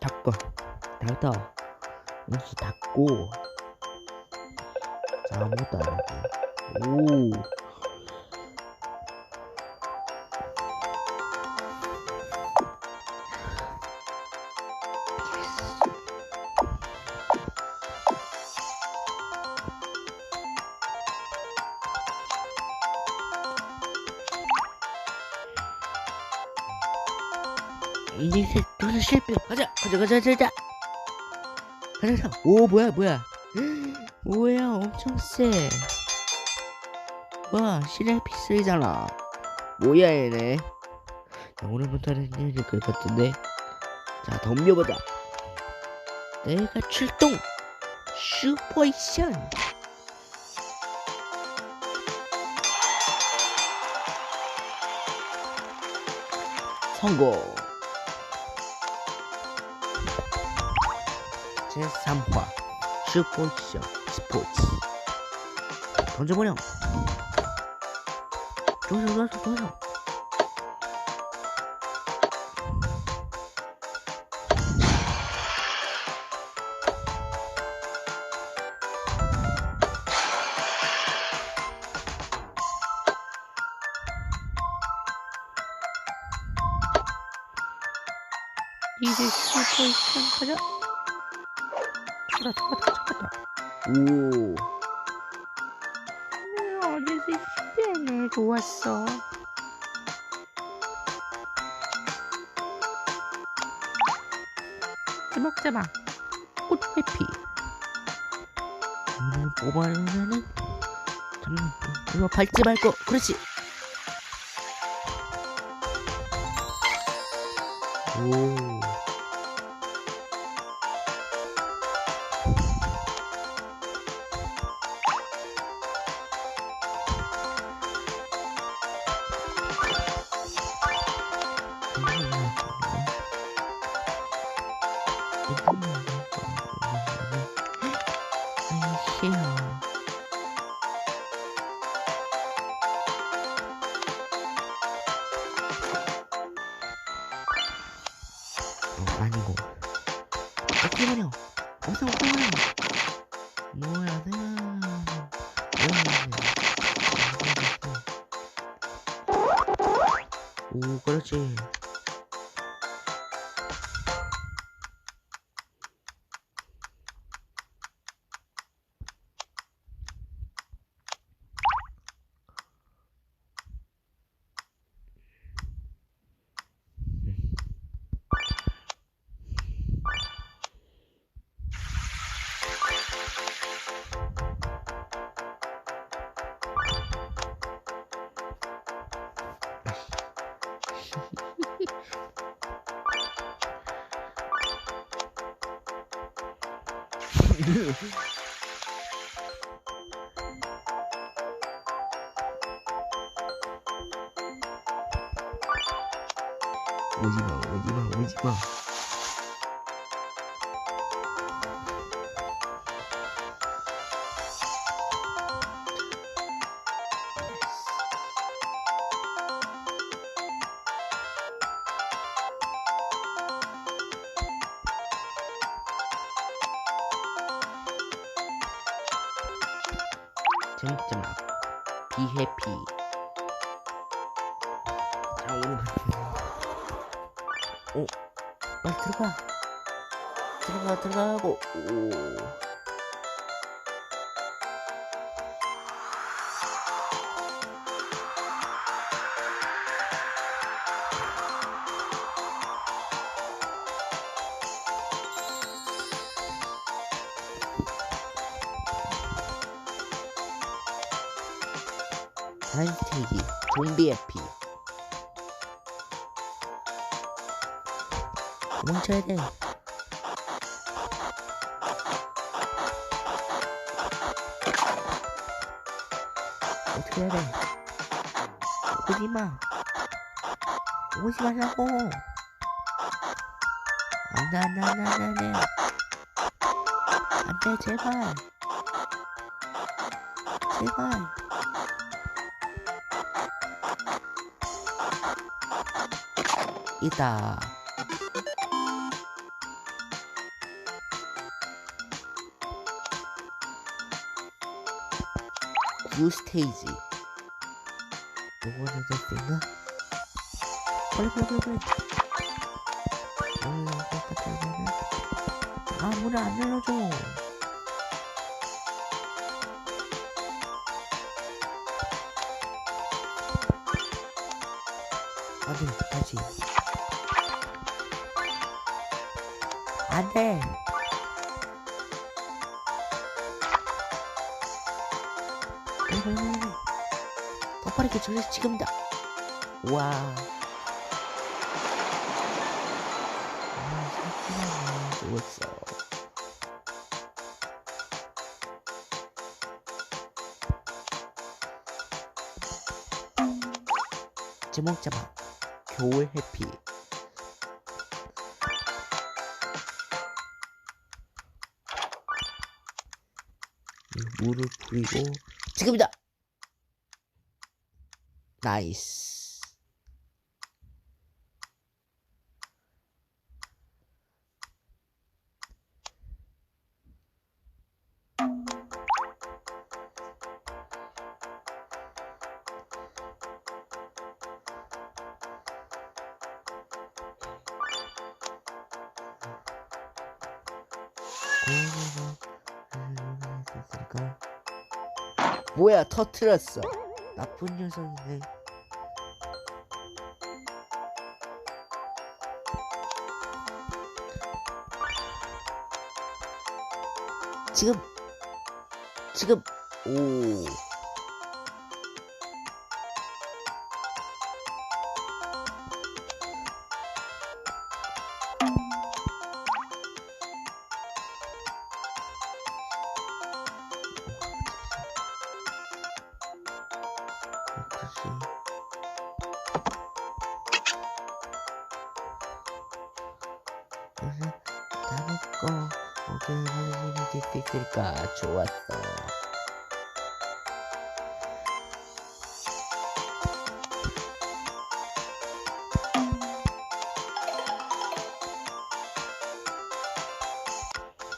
닫아. 음식 닫고. 자 아무것도 안 하고. 오. 이제 실패 가자 가자 가자 가자 가자 가자 오 뭐야 뭐야 뭐야 엄청 세 와, 시랄 피스이잖아. 뭐야, 얘네. 자, 오늘부터는 일일 것 같은데. 자, 덤벼보자. 내가 출동! 슈퍼이션! 성공! 제3화 슈퍼이션 스포츠. 던져버려 좋아 좋아 좋아 이제 슈퍼이션 가자 잡았다 잡았다 잡았다 오 어디서 시대네 좋았어 제목제방 꽃회피 음, 뽑아내면은 잠깐 이거 밟지 말고 그렇지 오 오, 그렇지. 오지마 오지마 오지마 제목제목 비해피. 자 오늘. 오. 빨리 들어가. 들어가 들어가고. 오 해피 멈춰야 돼 어떻게 해야 돼? 오지마. 오지 말라고. 안돼 안돼 안돼 안돼 안돼 제발. 제발 이다. 구 스테이지. 요거는 됐인가? 빨리 빨리 빨리. 아, 문 안 열어줘. 안돼 다시. 안돼. 더 빠르게 전래서 지금이다. 와. 아. 좋았어. 제목 자막 겨울 해피. 이 물을 부리고 지금이다! 나이스 뭐야 터트렸어. 나쁜 녀석이네. 지금 지금 오 그래서 다 먹고 어떻게 하는 일이 될수 있을까 좋았어.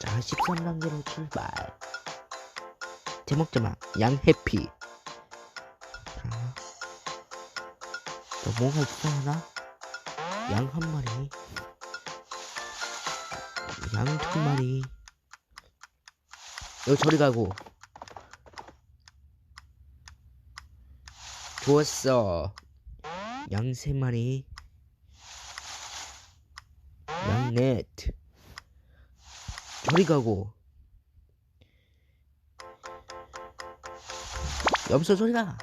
자 13단계로 출발. 제목 자막 양 해피. 자, 또 뭔가 이상하나? 양 한 마리 양두 마리 여기 저리 가고. 좋았어. 양 세 마리. 양 넷. 저리 가고. 염소 저리 가.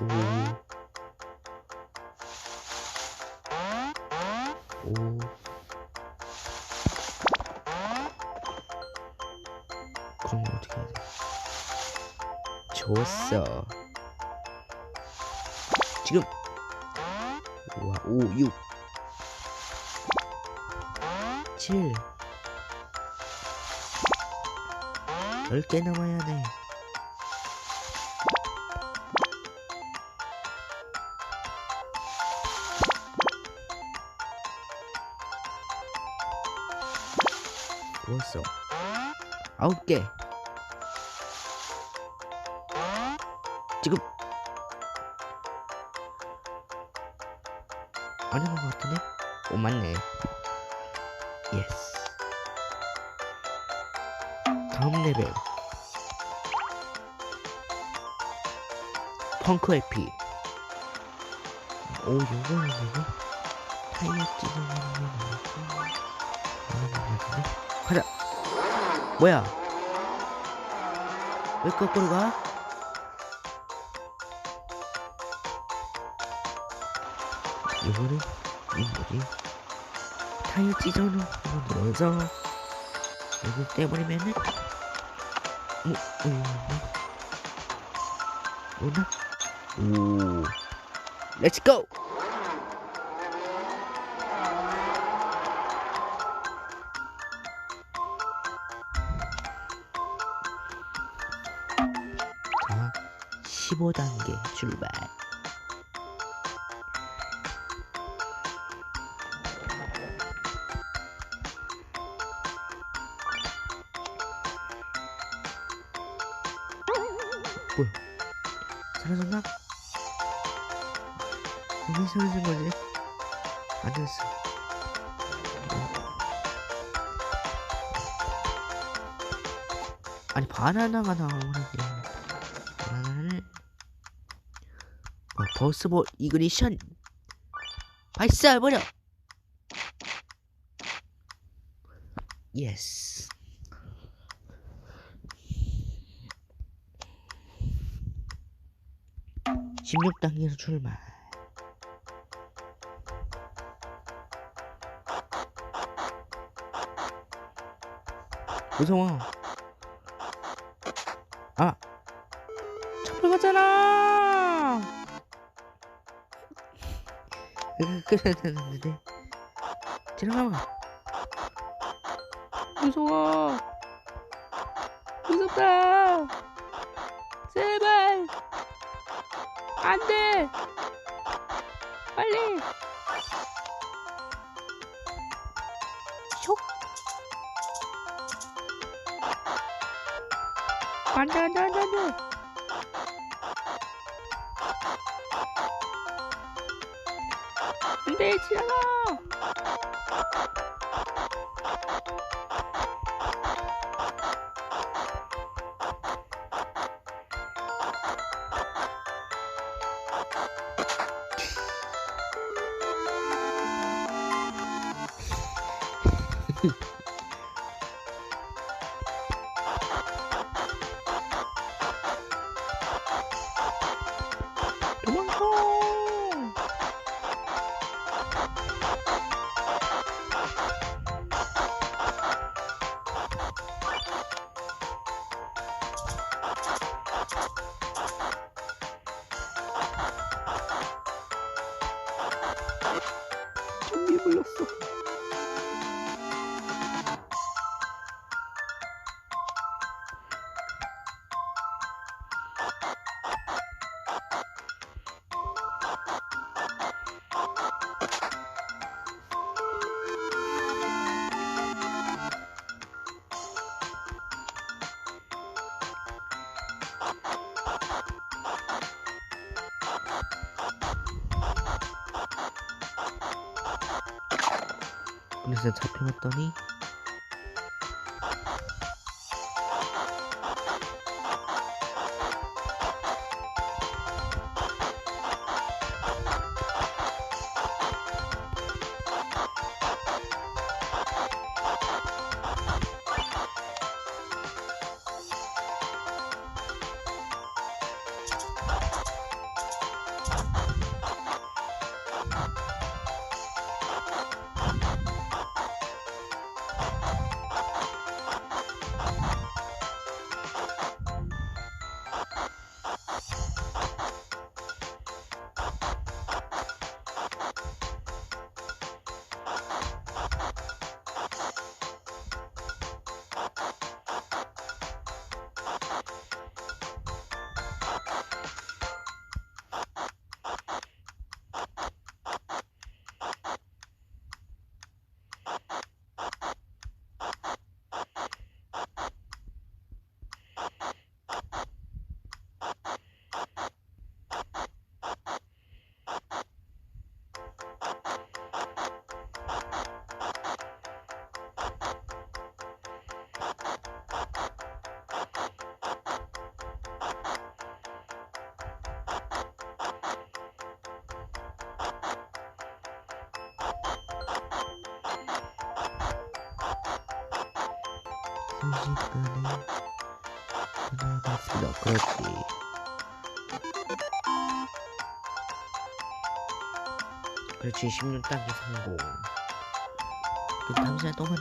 오. 오. 그럼 어떻게 해야 돼? 좋았어. 지금. 우와, 5, 6. 7. 10개 남아야 돼. 좋았어. 아홉 개. 지금 아닌 것 같은데? 오 맞네. 예스. 다음 레벨. 펑크 에피. 오 요거는 이거 타이어 찢어지는 거 나왔고. 하는 것? 가자. 뭐야? 왜 거꾸로 가? 이거는 이 뭐지? 타이어 찢어놓은 거 넣어서 이거 떼버리면은 뭐, 뭐, 뭐나? 오, 렛츠 고! 단계 출발 사라졌나? 무슨 소리 거지? 안 됐어 아니 바나나가 나오는데 버스볼 이그니션 발사해버려. 예스 십육 단계로 출발. 무서워 아 잡혀 갔잖아 끝났는데 지나가 무서워. 무섭다. 제발. 안돼. 빨리. 쇽 안돼 안돼 안돼 안돼 안 그래서 잡혀갔더니 순식간에 지나갔습니다. 그렇지. 그렇지 16단계 성공. 그 다음 시간에 또 만나.